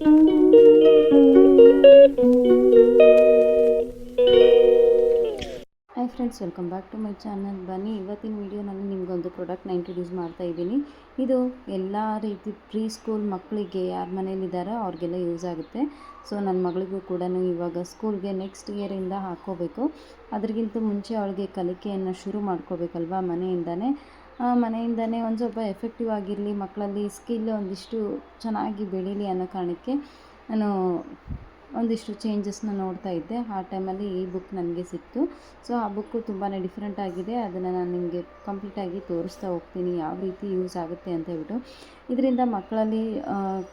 Hi friends welcome back to my channel ಬನ್ನಿ, ಇವತ್ತಿನ ವೀಡಿಯೋನಲ್ಲಿ ನಿಮಗೊಂದು ಪ್ರಾಡಕ್ಟ್ನ ಇಂಟ್ರೊಡ್ಯೂಸ್ ಮಾಡ್ತಾ ಇದ್ದೀನಿ. ಇದು ಎಲ್ಲ ರೀತಿ ಪ್ರೀ ಸ್ಕೂಲ್ ಮಕ್ಕಳಿಗೆ ಯಾರ ಮನೇಲಿದ್ದಾರೋ ಅವ್ರಿಗೆಲ್ಲ ಯೂಸ್ ಆಗುತ್ತೆ. ಸೊ ನನ್ನ ಮಗಳಿಗೂ ಕೂಡ ಇವಾಗ ಸ್ಕೂಲ್ಗೆ ನೆಕ್ಸ್ಟ್ ಇಯರಿಂದ ಹಾಕೋಬೇಕು. ಅದರಿಗಿಂತ ಮುಂಚೆ ಅವಳಿಗೆ ಕಲಿಕೆಯನ್ನು ಶುರು ಮಾಡ್ಕೋಬೇಕಲ್ವಾ ಮನೆಯಿಂದನೇ. ಮನೆಯಿಂದನೇ ಒಂದು ಸ್ವಲ್ಪ ಎಫೆಕ್ಟಿವ್ ಆಗಿರಲಿ ಮಕ್ಕಳಲ್ಲಿ ಸ್ಕಿಲ್ ಒಂದಿಷ್ಟು ಚೆನ್ನಾಗಿ ಬೆಳೀಲಿ ಅನ್ನೋ ಕಾರಣಕ್ಕೆ ನಾನು ಒಂದಿಷ್ಟು ಚೇಂಜಸ್ನ ನೋಡ್ತಾ ಇದ್ದೆ. ಆ ಟೈಮಲ್ಲಿ ಈ ಬುಕ್ ನನಗೆ ಸಿಕ್ತು. ಸೊ ಆ ಬುಕ್ಕು ತುಂಬಾ ಡಿಫ್ರೆಂಟ್ ಆಗಿದೆ. ಅದನ್ನು ನಾನು ನಿಮಗೆ ಕಂಪ್ಲೀಟಾಗಿ ತೋರಿಸ್ತಾ ಹೋಗ್ತೀನಿ. ಯಾವ ರೀತಿ ಯೂಸ್ ಆಗುತ್ತೆ ಅಂತ ಹೇಳ್ಬಿಟ್ಟು. ಇದರಿಂದ ಮಕ್ಕಳಲ್ಲಿ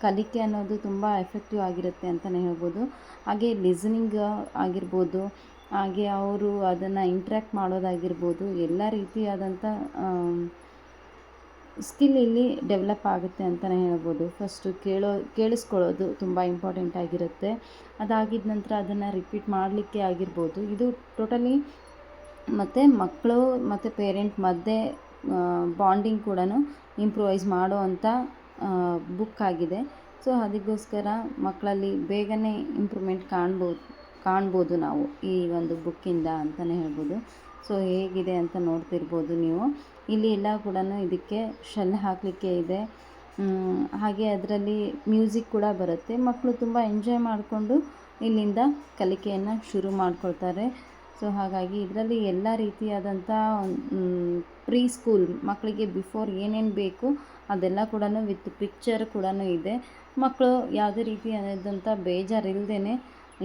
ಕಲಿಕೆ ಅನ್ನೋದು ತುಂಬ ಎಫೆಕ್ಟಿವ್ ಆಗಿರುತ್ತೆ ಅಂತಲೇ ಹೇಳ್ಬೋದು. ಹಾಗೆ ಲಿಸನಿಂಗ್ ಆಗಿರ್ಬೋದು. ಹಾಗೆ ಅವರು ಅದನ್ನು ಇಂಟ್ರ್ಯಾಕ್ಟ್ ಮಾಡೋದಾಗಿರ್ಬೋದು, ಎಲ್ಲ ರೀತಿಯಾದಂಥ ಸ್ಕಿಲ್ ಇಲ್ಲಿ ಡೆವಲಪ್ ಆಗುತ್ತೆ ಅಂತಲೇ ಹೇಳ್ಬೋದು. ಫಸ್ಟು ಕೇಳೋ, ಕೇಳಿಸ್ಕೊಳ್ಳೋದು ತುಂಬ ಇಂಪಾರ್ಟೆಂಟ್ ಆಗಿರುತ್ತೆ. ಅದಾಗಿದ ನಂತರ ಅದನ್ನು ರಿಪೀಟ್ ಮಾಡಲಿಕ್ಕೆ ಆಗಿರ್ಬೋದು. ಇದು ಟೋಟಲಿ ಮತ್ತು ಮಕ್ಕಳು ಮತ್ತು ಪೇರೆಂಟ್ ಮಧ್ಯೆ ಬಾಂಡಿಂಗ್ ಕೂಡ ಇಂಪ್ರೂವೈಸ್ ಮಾಡೋ ಅಂಥ ಬುಕ್ ಆಗಿದೆ. ಸೊ ಅದಕ್ಕೋಸ್ಕರ ಮಕ್ಕಳಲ್ಲಿ ಬೇಗನೆ ಇಂಪ್ರೂವ್ಮೆಂಟ್ ಕಾಣ್ಬೋದು. ಕಾಣ್ಬೋದು ನಾವು ಈ ಒಂದು ಬುಕ್ಕಿಂದ ಅಂತಲೇ ಹೇಳ್ಬೋದು. ಸೊ ಹೇಗಿದೆ ಅಂತ ನೋಡ್ತಿರ್ಬೋದು ನೀವು. ಇಲ್ಲಿ ಎಲ್ಲ ಕೂಡ ಇದಕ್ಕೆ ಶೆಲ್ ಹಾಕಲಿಕ್ಕೆ ಇದೆ. ಹಾಗೆ ಅದರಲ್ಲಿ ಮ್ಯೂಸಿಕ್ ಕೂಡ ಬರುತ್ತೆ. ಮಕ್ಕಳು ತುಂಬ ಎಂಜಾಯ್ ಮಾಡಿಕೊಂಡು ಇಲ್ಲಿಂದ ಕಲಿಕೆಯನ್ನು ಶುರು ಮಾಡ್ಕೊಳ್ತಾರೆ. ಸೊ ಹಾಗಾಗಿ ಇದರಲ್ಲಿ ಎಲ್ಲ ರೀತಿಯಾದಂಥ ಪ್ರೀ ಸ್ಕೂಲ್ ಮಕ್ಕಳಿಗೆ ಬಿಫೋರ್ ಏನೇನು ಬೇಕು ಅದೆಲ್ಲ ಕೂಡ ವಿತ್ ಪಿಕ್ಚರ್ ಕೂಡ ಇದೆ. ಮಕ್ಕಳು ಯಾವುದೇ ರೀತಿಯಾದಂಥ ಬೇಜಾರಿಲ್ಲದೇ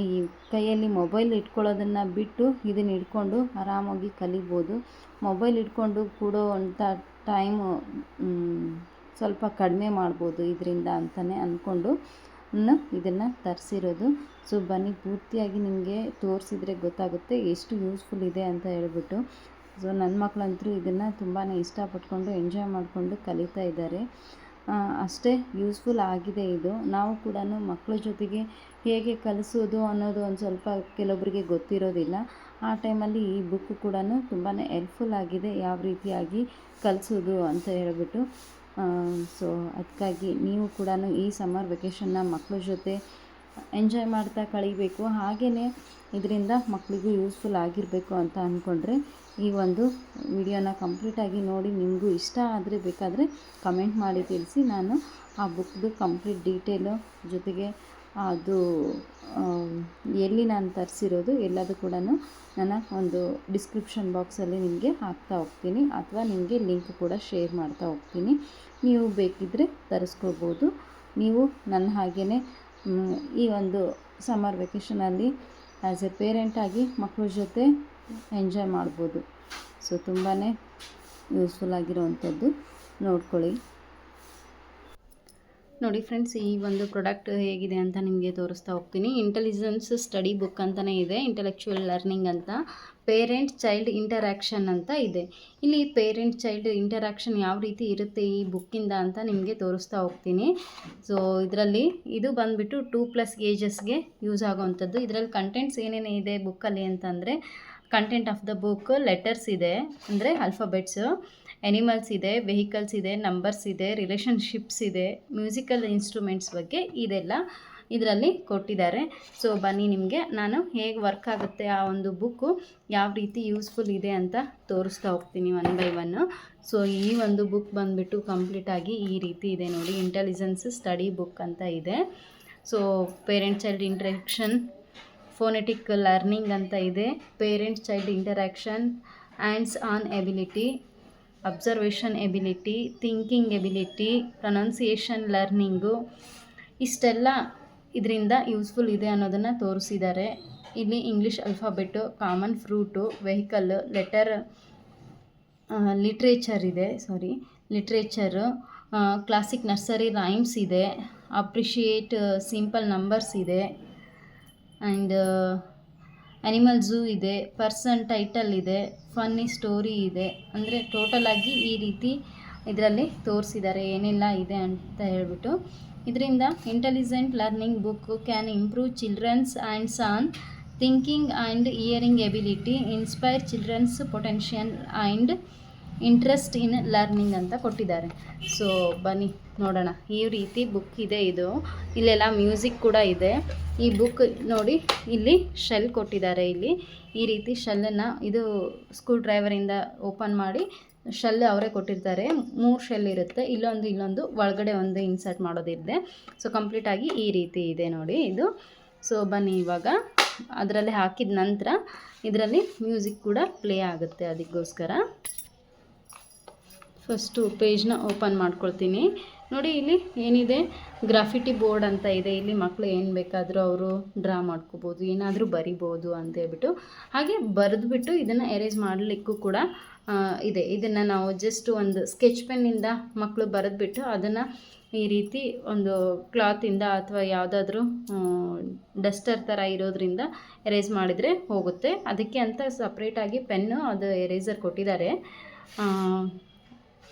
ಈ ಕೈಯಲ್ಲಿ ಮೊಬೈಲ್ ಇಟ್ಕೊಳ್ಳೋದನ್ನು ಬಿಟ್ಟು ಇದನ್ನು ಇಟ್ಕೊಂಡು ಆರಾಮಾಗಿ ಕಲಿಬೋದು. ಮೊಬೈಲ್ ಇಟ್ಕೊಂಡು ಕೂಡೋ ಅಂಥ ಟೈಮು ಸ್ವಲ್ಪ ಕಡಿಮೆ ಮಾಡ್ಬೋದು ಇದರಿಂದ ಅಂತಲೇ ಅಂದ್ಕೊಂಡು ನಾನು ಇದನ್ನು ತರಿಸಿರೋದು. ಸೊ ಬನ್ನಿ, ಪೂರ್ತಿಯಾಗಿ ನಿಮಗೆ ತೋರಿಸಿದ್ರೆ ಗೊತ್ತಾಗುತ್ತೆ ಎಷ್ಟು ಯೂಸ್ಫುಲ್ ಇದೆ ಅಂತ ಹೇಳ್ಬಿಟ್ಟು. ಸೊ ನನ್ನ ಮಕ್ಕಳಂತೂ ಇದನ್ನು ತುಂಬಾ ಇಷ್ಟಪಟ್ಕೊಂಡು ಎಂಜಾಯ್ ಮಾಡಿಕೊಂಡು ಕಲಿತಾ ಇದ್ದಾರೆ. ಅಷ್ಟೇ ಯೂಸ್ಫುಲ್ ಆಗಿದೆ ಇದು. ನಾವು ಕೂಡ ಮಕ್ಕಳ ಜೊತೆಗೆ ಹೇಗೆ ಕಲಿಸೋದು ಅನ್ನೋದು ಒಂದು ಸ್ವಲ್ಪ ಕೆಲವೊಬ್ಬರಿಗೆ ಗೊತ್ತಿರೋದಿಲ್ಲ. ಆ ಟೈಮಲ್ಲಿ ಈ ಬುಕ್ ಕೂಡ ತುಂಬಾ ಹೆಲ್ಪ್ಫುಲ್ ಆಗಿದೆ ಯಾವ ರೀತಿಯಾಗಿ ಕಲಿಸೋದು ಅಂತ ಹೇಳಿಬಿಟ್ಟು. ಸೊ ಅದಕ್ಕಾಗಿ ನೀವು ಕೂಡ ಈ ಸಮ್ಮರ್ ವೆಕೇಷನ್ನ ಮಕ್ಕಳ ಜೊತೆ ಎಂಜಾಯ್ ಮಾಡ್ತಾ ಕಳಿಬೇಕು. ಹಾಗೆಯೇ ಇದರಿಂದ ಮಕ್ಕಳಿಗೂ ಯೂಸ್ಫುಲ್ ಆಗಿರಬೇಕು ಅಂತ ಅಂದ್ಕೊಂಡ್ರೆ ಈ ಒಂದು ವಿಡಿಯೋನ ಕಂಪ್ಲೀಟಾಗಿ ನೋಡಿ ನಿಮಗೂ ಇಷ್ಟ ಆದರೆ ಬೇಕಾದರೆ ಕಮೆಂಟ್ ಮಾಡಿ ತಿಳಿಸಿ. ನಾನು ಆ ಬುಕ್ದು ಕಂಪ್ಲೀಟ್ ಡೀಟೇಲು ಜೊತೆಗೆ ಅದು ಎಲ್ಲಿ ನಾನು ತರಿಸಿರೋದು ಎಲ್ಲದೂ ಕೂಡ ನಾನು ಒಂದು ಡಿಸ್ಕ್ರಿಪ್ಷನ್ ಬಾಕ್ಸಲ್ಲಿ ನಿಮಗೆ ಹಾಕ್ತಾ ಹೋಗ್ತೀನಿ ಅಥವಾ ನಿಮಗೆ ಲಿಂಕ್ ಕೂಡ ಶೇರ್ ಮಾಡ್ತಾ ಹೋಗ್ತೀನಿ. ನೀವು ಬೇಕಿದ್ದರೆ ತರಿಸ್ಕೋಬೋದು. ನೀವು ನನ್ನ ಹಾಗೆಯೇ ಈ ಒಂದು ಸಮ್ಮರ್ ವೆಕೇಷನಲ್ಲಿ ಆ್ಯಸ್ ಎ ಪೇರೆಂಟಾಗಿ ಮಕ್ಕಳ ಜೊತೆ ಎಂಜಾಯ್ ಮಾಡ್ಬೋದು. ಸೊ ತುಂಬಾ ಯೂಸ್ಫುಲ್ ಆಗಿರೋವಂಥದ್ದು. ನೋಡ್ಕೊಳ್ಳಿ. ನೋಡಿ ಫ್ರೆಂಡ್ಸ್, ಈ ಒಂದು ಪ್ರಾಡಕ್ಟ್ ಹೇಗಿದೆ ಅಂತ ನಿಮಗೆ ತೋರಿಸ್ತಾ ಹೋಗ್ತೀನಿ. ಇಂಟೆಲಿಜೆನ್ಸ್ ಸ್ಟಡಿ ಬುಕ್ ಅಂತಲೇ ಇದೆ. ಇಂಟೆಲೆಕ್ಚುಯಲ್ ಲರ್ನಿಂಗ್ ಅಂತ. ಪೇರೆಂಟ್ ಚೈಲ್ಡ್ ಇಂಟರಾಕ್ಷನ್ ಅಂತ ಇದೆ. ಇಲ್ಲಿ ಪೇರೆಂಟ್ ಚೈಲ್ಡ್ ಇಂಟರಾಕ್ಷನ್ ಯಾವ ರೀತಿ ಇರುತ್ತೆ ಈ ಬುಕ್ಕಿಂದ ಅಂತ ನಿಮಗೆ ತೋರಿಸ್ತಾ ಹೋಗ್ತೀನಿ. ಸೊ ಇದರಲ್ಲಿ ಇದು ಬಂದುಬಿಟ್ಟು ಟೂ ಪ್ಲಸ್ ಏಜಸ್ಗೆ ಯೂಸ್ ಆಗೋವಂಥದ್ದು. ಇದರಲ್ಲಿ ಕಂಟೆಂಟ್ಸ್ ಏನೇನೇ ಇದೆ ಬುಕ್ಕಲ್ಲಿ ಅಂತಂದರೆ content of the book letters ಇದೆ, ಅಂದರೆ ಅಲ್ಫಾಬೆಟ್ಸ್ ಎನಿಮಲ್ಸ್ ಇದೆ ವೆಹಿಕಲ್ಸ್ ಇದೆ ನಂಬರ್ಸ್ ಇದೆ ರಿಲೇಷನ್ಶಿಪ್ಸ್ ಇದೆ ಮ್ಯೂಸಿಕಲ್ ಇನ್ಸ್ಟ್ರೂಮೆಂಟ್ಸ್ ಬಗ್ಗೆ ಇದೆಲ್ಲ ಇದರಲ್ಲಿ ಕೊಟ್ಟಿದ್ದಾರೆ. ಸೊ ಬನ್ನಿ ನಿಮಗೆ ನಾನು ಹೇಗೆ ವರ್ಕ್ ಆಗುತ್ತೆ ಆ ಒಂದು ಬುಕ್ಕು ಯಾವ ರೀತಿ ಯೂಸ್ಫುಲ್ ಇದೆ ಅಂತ ತೋರಿಸ್ತಾ ಹೋಗ್ತೀನಿ ಒನ್ ಬೈ ಒನ್ನು ಸೊ ಈ ಒಂದು ಬುಕ್ ಬಂದುಬಿಟ್ಟು ಕಂಪ್ಲೀಟಾಗಿ ಈ ರೀತಿ ಇದೆ ನೋಡಿ ಇಂಟೆಲಿಜೆನ್ಸ್ ಸ್ಟಡಿ ಬುಕ್ ಅಂತ ಇದೆ. So parent child interaction phonetic learning ಅಂತ ಇದೆ. Parent child interaction hands on ability observation ability thinking ability pronunciation learning ಇಷ್ಟೆಲ್ಲ ಇದರಿಂದ ಯೂಸ್ಫುಲ್ ಇದೆ ಅನ್ನೋದನ್ನು ತೋರಿಸಿದ್ದಾರೆ. ಇಲ್ಲಿ English alphabet common fruit vehicle letter literature ಇದೆ. Sorry literature classic nursery rhymes ಇದೆ. ಅಪ್ರಿಷಿಯೇಟ್ ಸಿಂಪಲ್ ನಂಬರ್ಸ್ ಇದೆ. ಆ್ಯಂಡ್ ಅನಿಮಲ್ ಝೂ ಇದೆ ಪರ್ಸನ್ ಟೈಟಲ್ ಇದೆ ಫನ್ನಿ ಸ್ಟೋರಿ ಇದೆ. ಅಂದರೆ ಟೋಟಲಾಗಿ ಈ ರೀತಿ ಇದರಲ್ಲಿ ತೋರಿಸಿದ್ದಾರೆ, ಏನೆಲ್ಲ ಇದೆ ಅಂತ ಹೇಳ್ಬಿಟ್ಟು. ಇದರಿಂದ intelligent learning book can improve children's hands on thinking and hearing ability inspire children's potential and interest in learning ಅಂತ ಕೊಟ್ಟಿದ್ದಾರೆ. ಸೊ ಬನ್ನಿ, ನೋಡೋಣ. ಈ ರೀತಿ ಬುಕ್ ಇದೆ ಇದು. ಇಲ್ಲೆಲ್ಲ ಮ್ಯೂಸಿಕ್ ಕೂಡ ಇದೆ. ಈ ಬುಕ್ ನೋಡಿ, ಇಲ್ಲಿ ಶೆಲ್ ಕೊಟ್ಟಿದ್ದಾರೆ ಇಲ್ಲಿ. ಈ ರೀತಿ ಶೆಲ್ಲನ್ನು ಇದು ಸ್ಕ್ರೂ ಡ್ರೈವರಿಂದ ಓಪನ್ ಮಾಡಿ ಶೆಲ್ ಅವರೇ ಕೊಟ್ಟಿರ್ತಾರೆ. ಮೂರು ಶೆಲ್ ಇರುತ್ತೆ. ಇಲ್ಲೊಂದು ಇಲ್ಲೊಂದು, ಒಳಗಡೆ ಒಂದು ಇನ್ಸರ್ಟ್ ಮಾಡೋದಿದೆ. ಸೊ ಕಂಪ್ಲೀಟಾಗಿ ಈ ರೀತಿ ಇದೆ ನೋಡಿ ಇದು. ಸೊ ಬನ್ನಿ ಇವಾಗ. ಅದರಲ್ಲಿ ಹಾಕಿದ ನಂತರ ಇದರಲ್ಲಿ ಮ್ಯೂಸಿಕ್ ಕೂಡ ಪ್ಲೇ ಆಗುತ್ತೆ ಅದಕ್ಕೋಸ್ಕರ. ಫಸ್ಟು ಪೇಜ್ನ ಓಪನ್ ಮಾಡ್ಕೊಳ್ತೀನಿ. ನೋಡಿ, ಇಲ್ಲಿ ಏನಿದೆ? ಗ್ರಾಫಿಟಿ ಬೋರ್ಡ್ ಅಂತ ಇದೆ. ಇಲ್ಲಿ ಮಕ್ಕಳು ಏನು ಬೇಕಾದರೂ ಅವರು ಡ್ರಾ ಮಾಡ್ಕೋಬೋದು, ಏನಾದರೂ ಬರಿಬೋದು ಅಂತ ಹೇಳ್ಬಿಟ್ಟು. ಹಾಗೆ ಬರೆದ್ಬಿಟ್ಟು ಇದನ್ನು ಎರೇಜ್ ಮಾಡಲಿಕ್ಕೂ ಕೂಡ ಇದೆ. ಇದನ್ನು ನಾವು ಜಸ್ಟ್ ಒಂದು ಸ್ಕೆಚ್ ಪೆನ್ನಿಂದ ಮಕ್ಕಳು ಬರೆದ್ಬಿಟ್ಟು ಅದನ್ನು ಈ ರೀತಿ ಒಂದು ಕ್ಲಾತಿಂದ ಅಥವಾ ಯಾವುದಾದ್ರೂ ಡಸ್ಟರ್ ಥರ ಇರೋದ್ರಿಂದ ಎರೇಸ್ ಮಾಡಿದರೆ ಹೋಗುತ್ತೆ. ಅದಕ್ಕೆ ಅಂತ ಸಪ್ರೇಟಾಗಿ ಪೆನ್ನು ಅದು ಎರೇಸರ್ ಕೊಟ್ಟಿದ್ದಾರೆ.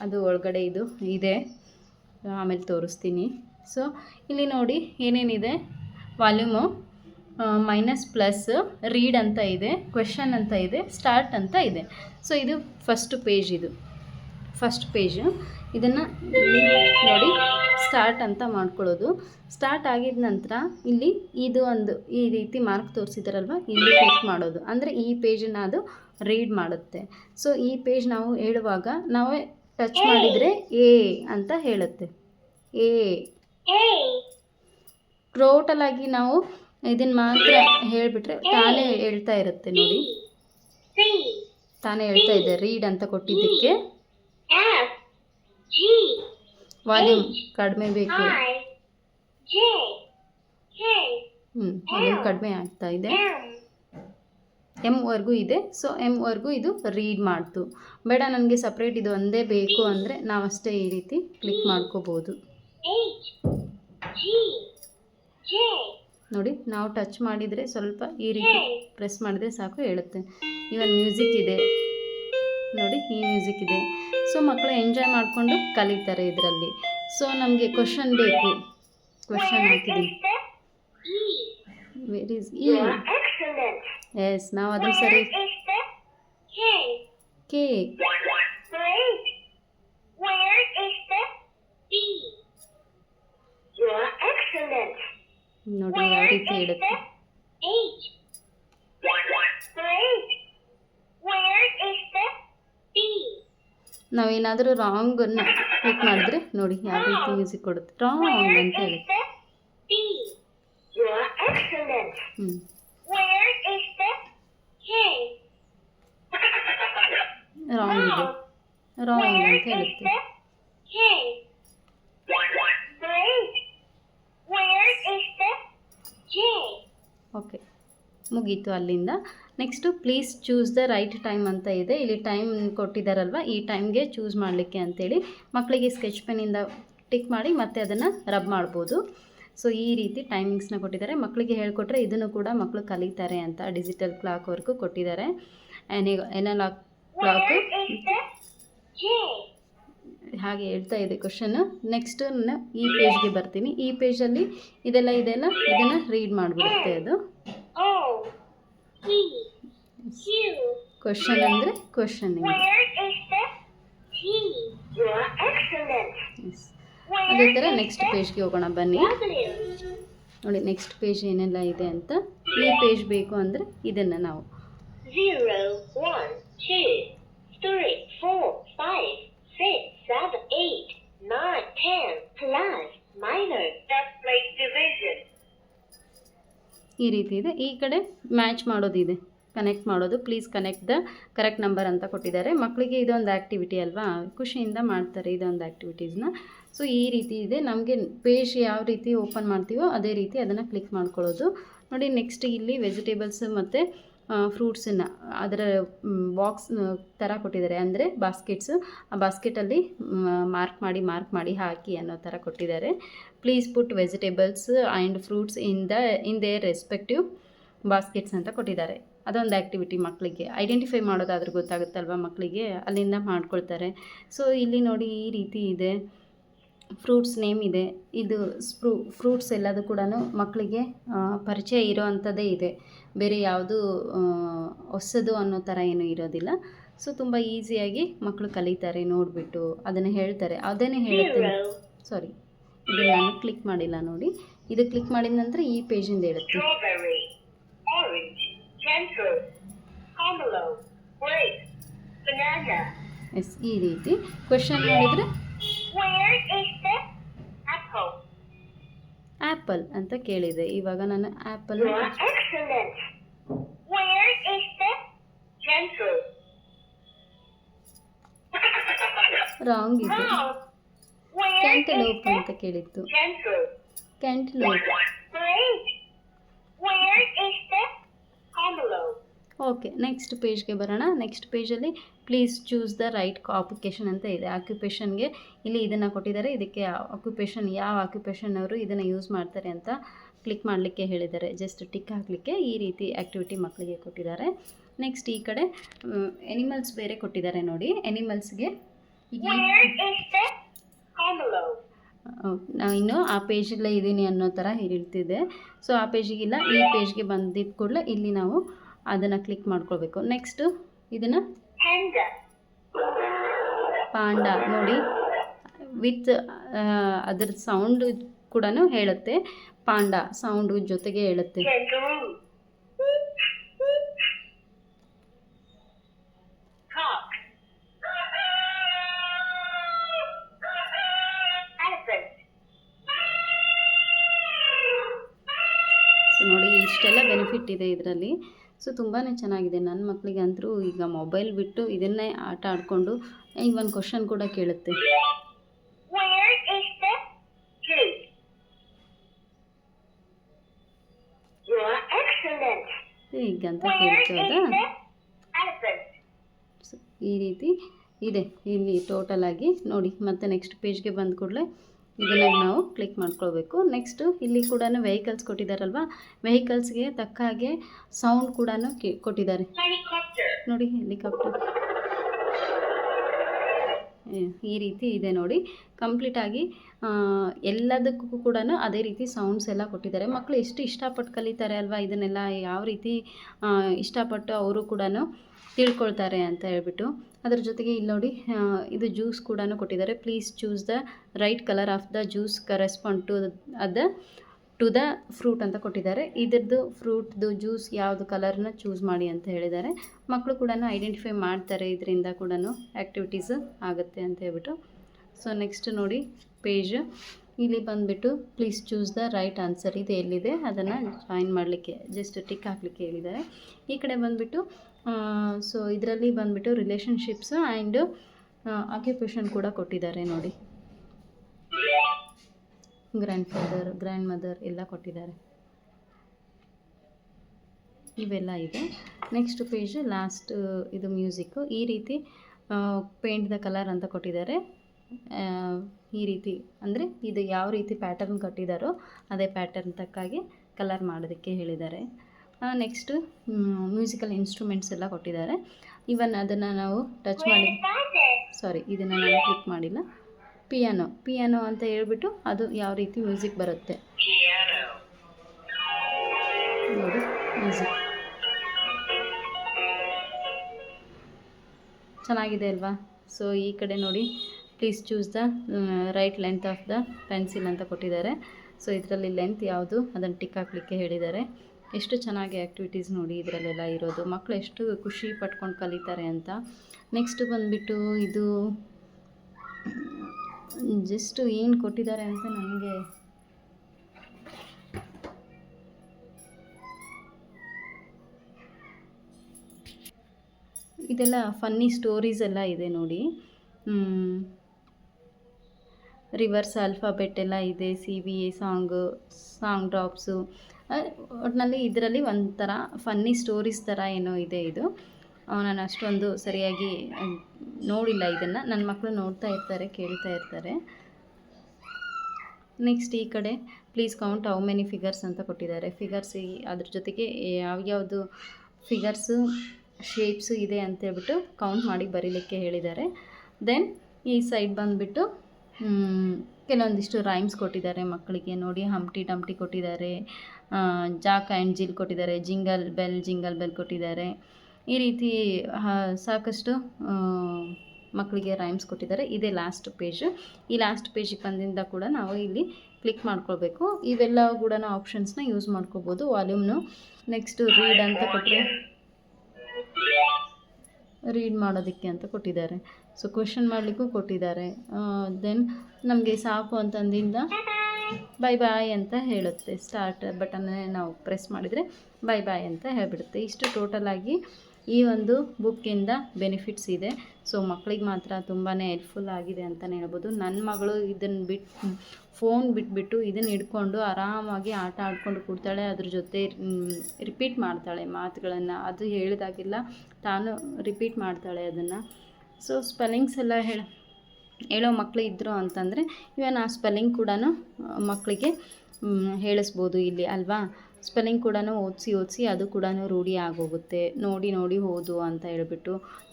ಅದು ಒಳಗಡೆ ಇದು ಇದೆ. ಆಮೇಲೆ ತೋರಿಸ್ತೀನಿ. ಸೊ ಇಲ್ಲಿ ನೋಡಿ ಏನೇನಿದೆ? ವಾಲ್ಯೂಮು ಮೈನಸ್ ಪ್ಲಸ್ ರೀಡ್ ಅಂತ ಇದೆ ಕ್ವೆಶನ್ ಅಂತ ಇದೆ ಸ್ಟಾರ್ಟ್ ಅಂತ ಇದೆ. ಸೊ ಇದು ಫಸ್ಟ್ ಪೇಜ್ ಇದು. ಫಸ್ಟ್ ಪೇಜು ಇದನ್ನು ನೋಡಿ ಸ್ಟಾರ್ಟ್ ಅಂತ ಮಾಡ್ಕೊಳ್ಳೋದು. ಸ್ಟಾರ್ಟ್ ಆಗಿದ ನಂತರ ಇಲ್ಲಿ ಇದು ಒಂದು, ಈ ರೀತಿ ಮಾರ್ಕ್ ತೋರಿಸಿದಾರಲ್ವ? ಇಲ್ಲಿ ಕ್ಲಿಕ್ ಮಾಡೋದು. ಅಂದರೆ ಈ ಪೇಜನ್ನು ಅದು ರೀಡ್ ಮಾಡುತ್ತೆ. ಸೊ ಈ ಪೇಜ್ ನಾವು ಹೇಳುವಾಗ ನಾವೇ ಟಚ್ ಮಾಡಿದರೆ ಎ ಅಂತ ಹೇಳುತ್ತೆ. ಎ ಟೋಟಲ್ ಆಗಿ ನಾವು ಇದನ್ನು ಮಾತ್ರ ಹೇಳಿಬಿಟ್ರೆ ತಾನೇ ಹೇಳ್ತಾ ಇರುತ್ತೆ ನೋಡಿ. ತಾನೇ ಹೇಳ್ತಾ ಇದೆ ರೀಡ್ ಅಂತ ಕೊಟ್ಟಿದ್ದಕ್ಕೆ. ವಾಲ್ಯೂಮ್ ಕಡಿಮೆ ಬೇಕು. ಹ್ಮ್ ಹ್ಞೂ ವಾಲ್ಯೂಮ್ ಕಡಿಮೆ ಆಗ್ತಾ ಇದೆ. ಎಮ್ವರೆಗೂ ಇದೆ. ಸೊ ಎಮ್ವರೆಗೂ ಇದು ರೀಡ್ ಮಾಡ್ತು ಬೇಡ, ನನಗೆ ಸಪ್ರೇಟ್ ಇದು ಒಂದೇ ಬೇಕು ಅಂದರೆ ನಾವಷ್ಟೇ ಈ ರೀತಿ ಕ್ಲಿಕ್ ಮಾಡ್ಕೋಬೋದು. ನೋಡಿ, ನಾವು ಟಚ್ ಮಾಡಿದರೆ ಸ್ವಲ್ಪ ಈ ರೀತಿ ಪ್ರೆಸ್ ಮಾಡಿದರೆ ಸಾಕು ಹೇಳುತ್ತೆ. ಇವನ್ ಮ್ಯೂಸಿಕ್ ಇದೆ. ನೋಡಿ, ಈ ಮ್ಯೂಸಿಕ್ ಇದೆ. ಸೊ ಮಕ್ಕಳು ಎಂಜಾಯ್ ಮಾಡಿಕೊಂಡು ಕಲಿತಾರೆ ಇದರಲ್ಲಿ. ಸೊ ನಮಗೆ ಕ್ವಶನ್ ಬೇಕು. ಕ್ವಶನ್ ಹಾಕಿದ್ದೀನಿ. ವೆರಿ ಈಸ್ ಈ ಎಸ್ ನಾವು ಅದ್ರ ಸರಿ ಅಷ್ಟೇ ಕೇ ವಾಕ್ ಅಷ್ಟೇ ನೋಡಿ ಯಾವ ರೀತಿ ಇಡುತ್ತೆ ವಾಟ್ ಅಷ್ಟೇ ನಾವೇನಾದರೂ ರಾಂಗನ್ನು ಕ್ಲಿಕ್ ಮಾಡಿದ್ರೆ ನೋಡಿ ಯಾವ ರೀತಿ ಇಷ್ಟ ಕೊಡುತ್ತೆ. ರಾಂಗ್ ಹಾಂಗ್ ಅಂತ ಹೇಳುತ್ತೆ ಹ್ಞೂ ರಾಂಗ್ ಅಂತ ಹೇಳುತ್ತೆ. ಓಕೆ ಮುಗೀತು ಅಲ್ಲಿಂದ. Next please choose the right time ಅಂತ ಇದೆ. ಇಲ್ಲಿ ಟೈಮ್ ಕೊಟ್ಟಿದ್ದಾರಲ್ವ ಈ ಟೈಮ್ಗೆ ಚೂಸ್ ಮಾಡಲಿಕ್ಕೆ ಅಂತೇಳಿ ಮಕ್ಕಳಿಗೆ ಸ್ಕೆಚ್ ಪೆನ್ನಿಂದ ಟಿಕ್ ಮಾಡಿ ಮತ್ತೆ ಅದನ್ನು ರಬ್ ಮಾಡ್ಬೋದು. ಸೊ ಈ ರೀತಿ ಟೈಮಿಂಗ್ಸ್ನ ಕೊಟ್ಟಿದ್ದಾರೆ. ಮಕ್ಕಳಿಗೆ ಹೇಳಿಕೊಟ್ರೆ ಇದನ್ನು ಕೂಡ ಮಕ್ಕಳು ಕಲಿತಾರೆ ಅಂತ ಡಿಜಿಟಲ್ ಕ್ಲಾಕ್ ವರ್ಕು ಕೊಟ್ಟಿದ್ದಾರೆ ಎನೆ ಎನಲಾಗ್ ಕ್ಲಾಕು ಹಾಗೆ ಹೇಳ್ತಾ ಇದೆ ಕ್ವಶನ್ನು ನೆಕ್ಸ್ಟ್ ನಾನು ಈ ಪೇಜ್ಗೆ ಬರ್ತೀನಿ. ಈ ಪೇಜಲ್ಲಿ ಇದೆಲ್ಲ ಇದೆಲ್ಲ ಇದನ್ನು ರೀಡ್ ಮಾಡಿಬಿಡುತ್ತೆ ಅದು. ಕ್ವಶನ್ ಅಂದರೆ excellent ಅದೇ ಥರ ನೆಕ್ಸ್ಟ್ ಪೇಜ್ಗೆ ಹೋಗೋಣ. ಬನ್ನಿ. ನೋಡಿ ನೆಕ್ಸ್ಟ್ ಪೇಜ್ ಏನೆಲ್ಲ ಇದೆ ಅಂತ. ಈ ಪೇಜ್ ಬೇಕು ಅಂದರೆ ಇದನ್ನು ನಾವು. Three, four, five, six, seven, eight, nine, ten, plus, minus. That's like division. ಈ ರೀತಿ ಇದೆ. ಈ ಕಡೆ ಮ್ಯಾಚ್ ಮಾಡೋದಿದೆ. ಕನೆಕ್ಟ್ ಮಾಡೋದು. Please connect the correct number ಅಂತ ಕೊಟ್ಟಿದ್ದಾರೆ. ಮಕ್ಕಳಿಗೆ ಇದೊಂದು ಆ್ಯಕ್ಟಿವಿಟಿ ಅಲ್ವಾ? ಖುಷಿಯಿಂದ ಮಾಡ್ತಾರೆ ಇದೊಂದು ಆ್ಯಕ್ಟಿವಿಟೀಸ್ನ ಸೊ ಈ ರೀತಿ ಇದೆ. ನಮಗೆ ಪೇಜ್ ಯಾವ ರೀತಿ ಓಪನ್ ಮಾಡ್ತೀವೋ ಅದೇ ರೀತಿ ಅದನ್ನು ಕ್ಲಿಕ್ ಮಾಡ್ಕೊಳ್ಳೋದು. ನೋಡಿ ನೆಕ್ಸ್ಟ್ ಇಲ್ಲಿ ವೆಜಿಟೇಬಲ್ಸ್ ಮತ್ತು ಫ್ರೂಟ್ಸನ್ನು, ಅದರ ಬಾಕ್ಸ್ ಥರ ಕೊಟ್ಟಿದ್ದಾರೆ. ಅಂದರೆ ಬಾಸ್ಕೆಟ್ಸು, ಆ ಬಾಸ್ಕೆಟಲ್ಲಿ ಮಾರ್ಕ್ ಮಾಡಿ ಮಾರ್ಕ್ ಮಾಡಿ ಹಾಕಿ ಅನ್ನೋ ಥರ ಕೊಟ್ಟಿದ್ದಾರೆ. Please put vegetables and fruits in the in their respective baskets ಅಂತ ಕೊಟ್ಟಿದ್ದಾರೆ. ಅದೊಂದು ಆ್ಯಕ್ಟಿವಿಟಿ ಮಕ್ಕಳಿಗೆ ಐಡೆಂಟಿಫೈ ಮಾಡೋದಾದ್ರೂ ಗೊತ್ತಾಗುತ್ತಲ್ವ ಮಕ್ಕಳಿಗೆ ಅಲ್ಲಿಂದ ಮಾಡ್ಕೊಳ್ತಾರೆ. ಸೊ ಇಲ್ಲಿ ನೋಡಿ ಈ ರೀತಿ ಇದೆ. ಫ್ರೂಟ್ಸ್ ನೇಮ್ ಇದೆ. ಇದು ಸ್ಪ್ರೂ ಫ್ರೂಟ್ಸ್ ಎಲ್ಲದೂ ಕೂಡ ಮಕ್ಕಳಿಗೆ ಪರಿಚಯ ಇರೋ ಅಂಥದ್ದೇ ಇದೆ. ಬೇರೆ ಯಾವುದು ಹೊಸದು ಅನ್ನೋ ಥರ ಏನೂ ಇರೋದಿಲ್ಲ. ಸೊ ತುಂಬ ಈಸಿಯಾಗಿ ಮಕ್ಕಳು ಕಲಿತಾರೆ ನೋಡಿಬಿಟ್ಟು ಅದನ್ನು ಹೇಳ್ತಾರೆ. ಅದನ್ನೇ ಹೇಳುತ್ತೆ ಸಾರಿ ಇದು ನಾನು ಕ್ಲಿಕ್ ಮಾಡಿಲ್ಲ ನೋಡಿ. ಇದು ಕ್ಲಿಕ್ ಮಾಡಿದ ನಂತರ ಈ ಪೇಜಿಂದ ಹೇಳುತ್ತೆ. ಎಸ್ ಈ ರೀತಿ. ಕ್ವೆಶನ್ ಮಾಡಿದರೆ ಆಪಲ್ ಅಂತ ಕೇಳಿದೆ. ಇವಾಗ ನಾನು ಆಪಲ್ ರಾಂಗ್ ಇದೆ. ಕ್ಯಾಂಟಲೋಪ್ ಅಂತ ಕೇಳಿತ್ತು ಕ್ಯಾಂಟಲೋಪ್ ಕ್ಯಾಂಟಲೋಪ್ ಓಕೆ ನೆಕ್ಸ್ಟ್ ಪೇಜ್ಗೆ ಬರೋಣ. Next ಪೇಜಲ್ಲಿ please choose the right occupation ಅಂತ ಇದೆ. ಆಕ್ಯುಪೇಷನ್ಗೆ ಇಲ್ಲಿ ಇದನ್ನು ಕೊಟ್ಟಿದ್ದಾರೆ. ಇದಕ್ಕೆ ಆಕ್ಯುಪೇಷನ್ ಯಾವ ಆಕ್ಯುಪೇಷನ್ ಅವರು ಇದನ್ನು ಯೂಸ್ ಮಾಡ್ತಾರೆ ಅಂತ ಕ್ಲಿಕ್ ಮಾಡಲಿಕ್ಕೆ ಹೇಳಿದ್ದಾರೆ. ಜಸ್ಟ್ ಟಿಕ್ ಹಾಕಲಿಕ್ಕೆ ಈ ರೀತಿ ಆ್ಯಕ್ಟಿವಿಟಿ ಮಕ್ಕಳಿಗೆ ಕೊಟ್ಟಿದ್ದಾರೆ. ನೆಕ್ಸ್ಟ್ ಈ ಕಡೆ ಎನಿಮಲ್ಸ್ ಬೇರೆ ಕೊಟ್ಟಿದ್ದಾರೆ ನೋಡಿ. ಎನಿಮಲ್ಸ್ಗೆ? ನಾವು ಇನ್ನು ಆ ಪೇಜ್ಗಳೇ ಇದ್ದೀನಿ ಅನ್ನೋ ಥರ ಹೇಳ್ತಿದ್ದೆ ಸೊ ಆ ಪೇಜಿಗಿಲ್ಲ ಈ ಪೇಜ್ಗೆ ಬಂದಿದ್ದ ಕೂಡಲೇ ಇಲ್ಲಿ ನಾವು ಅದನ್ನು ಕ್ಲಿಕ್ ಮಾಡ್ಕೊಳ್ಬೇಕು. ನೆಕ್ಸ್ಟು ಇದನ್ನು. ಪಾಂಡ ನೋಡಿ. ವಿತ್ ಅದ್ರ ಸೌಂಡ್ ಕೂಡ ಹೇಳುತ್ತೆ. ಪಾಂಡ ಸೌಂಡ್ ಜೊತೆಗೆ ಹೇಳುತ್ತೆ. ನೋಡಿ ಇಷ್ಟೆಲ್ಲ ಬೆನಿಫಿಟ್ ಇದೆ ಇದರಲ್ಲಿ. ಸೊ ತುಂಬಾ ಚೆನ್ನಾಗಿದೆ. ನನ್ನ ಮಕ್ಕಳಿಗೆ ಅಂತರೂ ಈಗ ಮೊಬೈಲ್ ಬಿಟ್ಟು ಇದನ್ನೇ ಆಟ ಆಡಿಕೊಂಡು ಇವನ್ ಕ್ವಶನ್ ಕೂಡ ಕೇಳುತ್ತೆ. ಹೀಗಂತ ಹೌದಾ ಸೊ ಈ ರೀತಿ ಇದೆ. ಇಲ್ಲಿ ಟೋಟಲ್ ಆಗಿ ನೋಡಿ ಮತ್ತೆ ನೆಕ್ಸ್ಟ್ ಪೇಜ್ಗೆ ಬಂದ ಕೂಡಲೇ ಇದನ್ನು ನಾವು ಕ್ಲಿಕ್ ಮಾಡ್ಕೊಳ್ಬೇಕು. ನೆಕ್ಸ್ಟು ಇಲ್ಲಿ ಕೂಡ ವೆಹಿಕಲ್ಸ್ ಕೊಟ್ಟಿದ್ದಾರಲ್ವಾ ವೆಹಿಕಲ್ಸ್ಗೆ ತಕ್ಕ ಹಾಗೆ ಸೌಂಡ್ ಕೂಡ ಕೊಟ್ಟಿದ್ದಾರೆ. ನೋಡಿ ಹೆಲಿಕಾಪ್ಟರ್ ಈ ರೀತಿ ಇದೆ ನೋಡಿ. ಕಂಪ್ಲೀಟಾಗಿ ಎಲ್ಲದಕ್ಕೂ ಕೂಡ ಅದೇ ರೀತಿ ಸೌಂಡ್ಸ್ ಎಲ್ಲ ಕೊಟ್ಟಿದ್ದಾರೆ. ಮಕ್ಕಳು ಎಷ್ಟು ಇಷ್ಟಪಟ್ಟು ಕಲಿತಾರೆ ಅಲ್ವಾ ಇದನ್ನೆಲ್ಲ? ಯಾವ ರೀತಿ ಇಷ್ಟಪಟ್ಟು ಅವರು ಕೂಡ ತಿಳ್ಕೊಳ್ತಾರೆ ಅಂತ ಹೇಳ್ಬಿಟ್ಟು. ಅದ್ರ ಜೊತೆಗೆ ಇಲ್ಲಿ ನೋಡಿ ಇದು ಜ್ಯೂಸ್ ಕೂಡ ಕೊಟ್ಟಿದ್ದಾರೆ. Please choose the right colour of the juice correspond to ಅದ ಟು ದ ಫ್ರೂಟ್ ಅಂತ ಕೊಟ್ಟಿದ್ದಾರೆ. ಇದರದ್ದು ಫ್ರೂಟ್ದು ಜ್ಯೂಸ್ ಯಾವುದು ಕಲರ್ನ ಚೂಸ್ ಮಾಡಿ ಅಂತ ಹೇಳಿದ್ದಾರೆ. ಮಕ್ಕಳು ಕೂಡ ಐಡೆಂಟಿಫೈ ಮಾಡ್ತಾರೆ ಇದರಿಂದ ಕೂಡ ಆ್ಯಕ್ಟಿವಿಟೀಸ್ ಆಗುತ್ತೆ ಅಂತ ಹೇಳ್ಬಿಟ್ಟು. ಸೊ ನೆಕ್ಸ್ಟ್ ನೋಡಿ ಪೇಜ್ ಇಲ್ಲಿ ಬಂದುಬಿಟ್ಟು please choose the right answer ಇದು ಎಲ್ಲಿದೆ? ಅದನ್ನು ಜಾಯಿನ್ ಮಾಡಲಿಕ್ಕೆ ಜಸ್ಟ್ ಟಿಕ್ ಹಾಕಲಿಕ್ಕೆ ಹೇಳಿದ್ದಾರೆ. ಈ ಕಡೆ ಬಂದುಬಿಟ್ಟು ಸೊ ಇದರಲ್ಲಿ ಬಂದುಬಿಟ್ಟು ರಿಲೇಷನ್ಶಿಪ್ಸ್ ಆ್ಯಂಡ್ ಆಕ್ಯುಪೇಷನ್ ಕೂಡ ಕೊಟ್ಟಿದ್ದಾರೆ ನೋಡಿ. ಗ್ರ್ಯಾಂಡ್ ಫಾದರ್ ಗ್ರ್ಯಾಂಡ್ ಮದರ್ ಎಲ್ಲ ಕೊಟ್ಟಿದ್ದಾರೆ. ಇವೆಲ್ಲ ಇದೆ. ನೆಕ್ಸ್ಟ್ ಪೇಜ್ ಲಾಸ್ಟ್ ಇದು ಮ್ಯೂಸಿಕ್ಕು ಈ ರೀತಿ ಪೇಂಟ್ ದ ಕಲರ್ ಅಂತ ಕೊಟ್ಟಿದ್ದಾರೆ. ಈ ರೀತಿ, ಅಂದರೆ ಇದು ಯಾವ ರೀತಿ ಪ್ಯಾಟರ್ನ್ ಕಟ್ಟಿದಾರೋ ಅದೇ ಪ್ಯಾಟರ್ನ್ ತಕ್ಕಾಗಿ ಕಲರ್ ಮಾಡೋದಕ್ಕೆ ಹೇಳಿದ್ದಾರೆ. ನೆಕ್ಸ್ಟು ಮ್ಯೂಸಿಕಲ್ ಇನ್ಸ್ಟ್ರೂಮೆಂಟ್ಸ್ ಎಲ್ಲ ಕೊಟ್ಟಿದ್ದಾರೆ. ಇವನ್ ಅದನ್ನು ನಾವು ಟಚ್ ಮಾಡಿ ಸಾರಿ ಇದನ್ನು ನಾನು ಕ್ಲಿಕ್ ಮಾಡಿಲ್ಲ. ಪಿಯಾನೋ ಪಿಯಾನೋ ಅಂತ ಹೇಳ್ಬಿಟ್ಟು ಅದು ಯಾವ ರೀತಿ ಮ್ಯೂಸಿಕ್ ಬರುತ್ತೆ. ನೋಡಿ ಮ್ಯೂಸಿಕ್ ಚೆನ್ನಾಗಿದೆ ಅಲ್ವಾ? ಸೊ ಈ ಕಡೆ ನೋಡಿ please choose the right length of the pencil ಅಂತ ಕೊಟ್ಟಿದ್ದಾರೆ. ಸೊ ಇದರಲ್ಲಿ ಲೆಂತ್ ಯಾವುದು? ಅದನ್ನು ಟಿಕ್ ಹಾಕ್ಲಿಕ್ಕೆ ಹೇಳಿದ್ದಾರೆ. ಎಷ್ಟು ಚೆನ್ನಾಗಿ ಆ್ಯಕ್ಟಿವಿಟೀಸ್ ನೋಡಿ ಇದರಲ್ಲೆಲ್ಲ ಇರೋದು ಮಕ್ಕಳು ಎಷ್ಟು ಖುಷಿ ಪಟ್ಕೊಂಡು ಕಲಿತಾರೆ ಅಂತ. ನೆಕ್ಸ್ಟ್ ಬಂದುಬಿಟ್ಟು ಇದು ಜಸ್ಟ್ ಏನು ಕೊಟ್ಟಿದ್ದಾರೆ ಅಂತ ನನಗೆ ಇದೆಲ್ಲ ಫನ್ನಿ ಸ್ಟೋರೀಸ್ ಎಲ್ಲ ಇದೆ ನೋಡಿ. ರಿವರ್ಸ್ ಆಲ್ಫಾಬೆಟ್ ಎಲ್ಲ ಇದೆ C B A song song drops ಒಟ್ಟಿನಲ್ಲಿ ಇದರಲ್ಲಿ ಒಂಥರ ಫನ್ನಿ ಸ್ಟೋರೀಸ್ ಥರ ಏನೋ ಇದೆ ಇದು. ನಾನು ಅಷ್ಟೊಂದು ಸರಿಯಾಗಿ ನೋಡಿಲ್ಲ ಇದನ್ನು. ನನ್ನ ಮಕ್ಕಳು ನೋಡ್ತಾ ಇರ್ತಾರೆ, ಕೇಳ್ತಾ ಇರ್ತಾರೆ. ನೆಕ್ಸ್ಟ್ ಈ ಕಡೆ please count how many figures ಅಂತ ಕೊಟ್ಟಿದ್ದಾರೆ. ಫಿಗರ್ಸ್ ಅದ್ರ ಜೊತೆಗೆ ಯಾವ್ಯಾವುದು ಫಿಗರ್ಸು ಶೇಪ್ಸು ಇದೆ ಅಂತೇಳ್ಬಿಟ್ಟು ಕೌಂಟ್ ಮಾಡಿ ಬರೀಲಿಕ್ಕೆ ಹೇಳಿದ್ದಾರೆ. ದೆನ್ ಈ ಸೈಡ್ ಬಂದುಬಿಟ್ಟು ಕೆಲವೊಂದಿಷ್ಟು ರೈಮ್ಸ್ ಕೊಟ್ಟಿದ್ದಾರೆ ಮಕ್ಕಳಿಗೆ ನೋಡಿ ಹಂಪ್ಟಿ ಡಂಪ್ಟಿ ಕೊಟ್ಟಿದ್ದಾರೆ ಜಾಕ್ ಆ್ಯಂಡ್ ಜಿಲ್ ಕೊಟ್ಟಿದ್ದಾರೆ ಜಿಂಗಲ್ ಬೆಲ್ ಜಿಂಗಲ್ ಬೆಲ್ ಕೊಟ್ಟಿದ್ದಾರೆ. ಈ ರೀತಿ ಸಾಕಷ್ಟು ಮಕ್ಕಳಿಗೆ ರೈಮ್ಸ್ ಕೊಟ್ಟಿದ್ದಾರೆ. ಇದೇ ಲಾಸ್ಟ್ ಪೇಜ್ ಈ ಲಾಸ್ಟ್ ಪೇಜಿಗೆ ಬಂದಿಂದ ಕೂಡ ನಾವು ಇಲ್ಲಿ ಕ್ಲಿಕ್ ಮಾಡ್ಕೊಳ್ಬೇಕು. ಇವೆಲ್ಲ ಕೂಡ ಆಪ್ಷನ್ಸ್ನ ಯೂಸ್ ಮಾಡ್ಕೋಬೋದು ವಾಲ್ಯೂಮ್ನು ನೆಕ್ಸ್ಟು ರೀಡ್ ಅಂತ ಕೊಟ್ಟರೆ ರೀಡ್ ಮಾಡೋದಕ್ಕೆ ಅಂತ ಕೊಟ್ಟಿದ್ದಾರೆ. ಸೊ ಕ್ವೆಶನ್ ಮಾಡಲಿಕ್ಕೂ ಕೊಟ್ಟಿದ್ದಾರೆ. ದೆನ್ ನಮಗೆ ಸಾಕು ಅಂತಂದಿಂದ ಬೈ ಬಾಯ್ ಅಂತ ಹೇಳುತ್ತೆ. ಸ್ಟಾರ್ಟ್ ಬಟನ್ನೇ ನಾವು ಪ್ರೆಸ್ ಮಾಡಿದರೆ ಬೈ ಬಾಯ್ ಅಂತ ಹೇಳಿಬಿಡುತ್ತೆ. ಇಷ್ಟು ಟೋಟಲಾಗಿ ಈ ಒಂದು ಬುಕ್ಕಿಂದ ಬೆನಿಫಿಟ್ಸ್ ಇದೆ. ಸೊ ಮಕ್ಕಳಿಗೆ ಮಾತ್ರ ತುಂಬಾ ಹೆಲ್ಪ್ಫುಲ್ ಆಗಿದೆ ಅಂತಲೇ ಹೇಳ್ಬೋದು. ನನ್ನ ಮಗಳು ಇದನ್ನು ಬಿಟ್ಟು ಫೋನ್ ಬಿಟ್ಬಿಟ್ಟು ಇದನ್ನು ಹಿಡ್ಕೊಂಡು ಆರಾಮಾಗಿ ಆಟ ಆಡ್ಕೊಂಡು ಕೂಡ್ತಾಳೆ. ಅದ್ರ ಜೊತೆ ರಿಪೀಟ್ ಮಾಡ್ತಾಳೆ ಮಾತುಗಳನ್ನು. ಅದು ಹೇಳಿದಾಗೆಲ್ಲ ತಾನು ರಿಪೀಟ್ ಮಾಡ್ತಾಳೆ ಅದನ್ನು. ಸೊ ಸ್ಪೆಲ್ಲಿಂಗ್ಸ್ ಎಲ್ಲ ಹೇಳ ಹೇಳೋ ಮಕ್ಕಳು ಇದ್ದರು ಅಂತಂದರೆ ಇವನ್ ಆ ಸ್ಪೆಲ್ಲಿಂಗ್ ಕೂಡ ಮಕ್ಕಳಿಗೆ ಹೇಳಿಸ್ಬೋದು ಇಲ್ಲಿ ಅಲ್ವಾ? ಸ್ಪೆಲ್ಲಿಂಗ್ ಕೂಡ ಓದಿಸಿ ಓದಿಸಿ ಅದು ಕೂಡ ರೂಢಿ ಆಗೋಗುತ್ತೆ. ನೋಡಿ ನೋಡಿ ಓದು ಅಂತ ಹೇಳ್ಬಿಟ್ಟು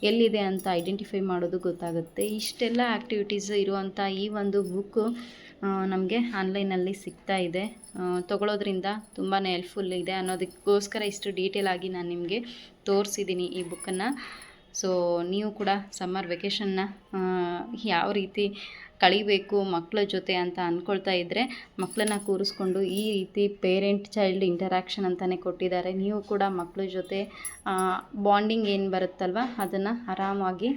ಎಲ್ಲಿದೆ ಅಂತ ಐಡೆಂಟಿಫೈ ಮಾಡೋದು ಗೊತ್ತಾಗುತ್ತೆ. ಇಷ್ಟೆಲ್ಲ ಆ್ಯಕ್ಟಿವಿಟೀಸ್ ಇರುವಂಥ ಈ ಒಂದು ಬುಕ್ಕು ನಮಗೆ ಆನ್ಲೈನಲ್ಲಿ ಸಿಗ್ತಾ ಇದೆ. ತಗೊಳ್ಳೋದ್ರಿಂದ ತುಂಬಾ ಹೆಲ್ಪ್ಫುಲ್ ಇದೆ ಅನ್ನೋದಕ್ಕೋಸ್ಕರ ಇಷ್ಟು ಡೀಟೇಲ್ ಆಗಿ ನಾನು ನಿಮಗೆ ತೋರಿಸಿದ್ದೀನಿ ಈ ಬುಕ್ಕನ್ನು ಸೊ ನೀವು ಕೂಡ ಸಮ್ಮರ್ ವೆಕೇಷನ್ನ ಯಾವ ರೀತಿ ಕಳಿಬೇಕು ಮಕ್ಕಳ ಜೊತೆ ಅಂತ ಅಂದ್ಕೊಳ್ತಾ ಇದ್ದರೆ ಮಕ್ಕಳನ್ನ ಕೂರಿಸ್ಕೊಂಡು ಈ ರೀತಿ ಪೇರೆಂಟ್ ಚೈಲ್ಡ್ ಇಂಟರಾಕ್ಷನ್ ಅಂತಲೇ ಕೊಟ್ಟಿದ್ದಾರೆ. ನೀವು ಕೂಡ ಮಕ್ಕಳ ಜೊತೆ ಬಾಂಡಿಂಗ್ ಏನು ಬರುತ್ತಲ್ವ? ಅದನ್ನು ಆರಾಮಾಗಿ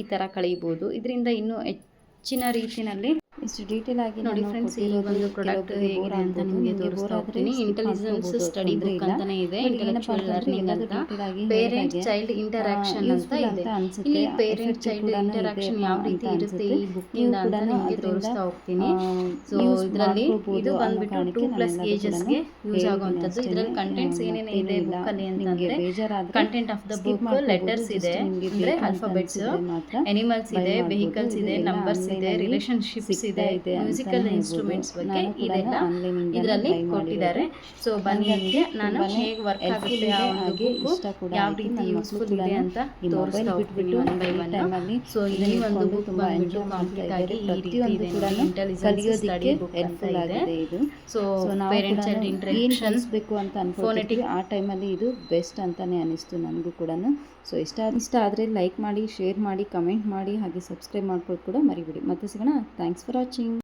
ಈ ಥರ ಕಳೀಬೋದು. ಇದರಿಂದ ಇನ್ನೂ ಹೆಚ್ಚಿನ ರೀತಿಯಲ್ಲಿ ಇಷ್ಟು ಡೀಟೇಲ್ ಆಗಿ ನೋಡಿ ಫ್ರೆಂಡ್ಸ್ ಈ ಒಂದು ಪ್ರಾಡಕ್ಟ್ ಹೇಗಿದೆ ಅಂತ ನಿಮಗೆ ತೋರಿಸ್ತಾ ಹೋಗ್ತೀನಿ. ಇಂಟೆಲಿಜೆನ್ಸ್ ಸ್ಟಡಿ ಬುಕ್ ಅಂತಾನೆ ಇದೆ. ಇಂಟೆಲೆಕ್ಚುಯಲ್ ಲರ್ನಿಂಗ್ ಅಂತ ಪೇರೆಂಟ್ ಚೈಲ್ಡ್ ಇಂಟರಾಕ್ಷನ್ ಅಂತ ಇದೆ. ಇಲ್ಲಿ ಪೇರೆಂಟ್ ಚೈಲ್ಡ್ ಇಂಟರಾಕ್ಷನ್ ಯಾವ ರೀತಿ ಇರುತ್ತೆ ಈ ಬುಕ್ ಇಂದ ಅಂತ ನಿಮಗೆ ತೋರಿಸ್ತಾ ಹೋಗ್ತೀನಿ. ಸೊ ಇದರಲ್ಲಿ ಇದು ಬಂದ್ಬಿಟ್ಟು ಟೂ ಪ್ಲಸ್ ಏಜಸ್ಗೆ ಯೂಸ್ ಆಗುವಂತದ್ದು ಇದರಲ್ಲಿ ಕಂಟೆಂಟ್ಸ್ ಏನೇನು ಇದೆ ಬುಕ್ ಅಲ್ಲಿ ಅಂತಂದ್ರೆ content of the book letters ಇದೆ. ಅಂದ್ರೆ ಆಲ್ಫಾಬೆಟ್ಸ್ ಅನಿಮಲ್ಸ್ ಇದೆ ವೆಹಿಕಲ್ಸ್ ಇದೆ ನಂಬರ್ಸ್ ಇದೆ ರಿಲೇಶನ್ಶಿಪ್ಸ್ ಇದೆ ಮ್ಯೂಸಿಕಲ್ ಇನ್ಸ್ಟ್ರೂಮೆಂಟ್ಸ್ ಬಗ್ಗೆ ಇದೆಲ್ಲ ಇದರಲ್ಲಿ ಕೊಟ್ಟಿದ್ದಾರೆ. ಸೊ ಬನ್ನಿ ನಿಮಗೆ ನಾನು ಹೇಗೆ ವರ್ಕ್ ಆಗುತ್ತೆ ಹಾಗೆ ಯಾವ ರೀತಿ ಯೂಸ್ಫುಲ್ ಇದೆ ಅಂತ ತೋರಿಸ್ತಾ ಹೋಗ್ತೀನಿ ಒನ್ ಬೈ ಒನ್ ಸೊ ಈ ಒಂದು ಬುಕ್ ಬಂದ್ಬಿಟ್ಟು ಕಂಪ್ಲೀಟ್ ಆಗಿ ಈ ರೀತಿ ಇದೆ ಇಂಟೆಲಿಜೆನ್ಸ್ ಸ್ಟಡಿ ಬುಕ್ ಅಂತ ಇದೆ. ಇದು. ಸೊ ಪೇರೆಂಟ್ಸ್ ಅಂಡ್ ಇಂಟ್ರೆಕ್ಷನ್ಸ್ ಕಲಿಸ್ಬೇಕು ಅಂತ ಅನ್ಕೊಂಡಿದ್ವಿ ಆ ಟೈಮಲ್ಲಿ ಇದು ಬೆಸ್ಟ್ ಅಂತಾನೆ ಅನಿಸ್ತು ನನಗೂ ಕೂಡ ಸೊ ಇಷ್ಟ ಇಷ್ಟ ಆದರೆ ಲೈಕ್ ಮಾಡಿ ಶೇರ್ ಮಾಡಿ ಕಮೆಂಟ್ ಮಾಡಿ, ಹಾಗೆ ಸಬ್ಸ್ಕ್ರೈಬ್ ಮಾಡ್ಕೊಳ್ಳೋದು ಕೂಡ ಮರಿಬೇಡಿ. ಮತ್ತೆ ಸಿಗೋಣ. Thanks for watching